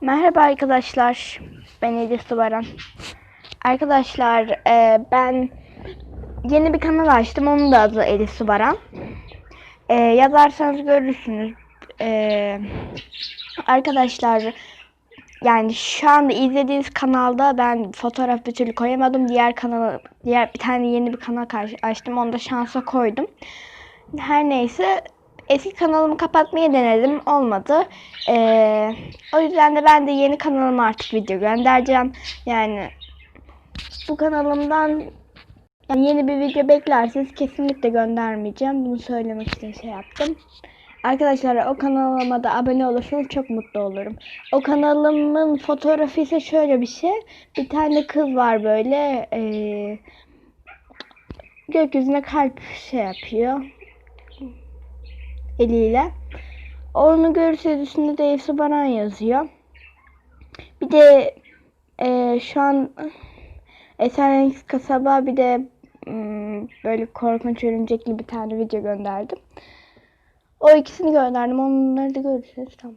Merhaba arkadaşlar. Ben Elif Baran. Arkadaşlar e, ben yeni bir kanal açtım. Onun da adı Elif Baran. E, yazarsanız görürsünüz. E, arkadaşlar yani şu anda izlediğiniz kanalda ben fotoğraf bir türlü koyamadım. Diğer kanala diğer bir tane yeni bir kanal açtım. Onu da şansa koydum. Her neyse eski kanalımı kapatmayı denedim. Olmadı. Ee, o yüzden de ben de yeni kanalıma artık video göndereceğim. Yani bu kanalımdan yani yeni bir video beklerseniz kesinlikle göndermeyeceğim. Bunu söylemek için şey yaptım. Arkadaşlar o kanalıma da abone olursanız çok mutlu olurum. O kanalımın fotoğrafı ise şöyle bir şey. Bir tane kız var böyle eee gökyüzüne kalp şey yapıyor eliyle. Onu görürseniz üstünde de Baran yazıyor. Bir de eee, şu an Esenlik Kasaba bir de hmm, böyle korkunç örümcekli bir tane video gönderdim. O ikisini gönderdim. Onları da görürseniz tamam.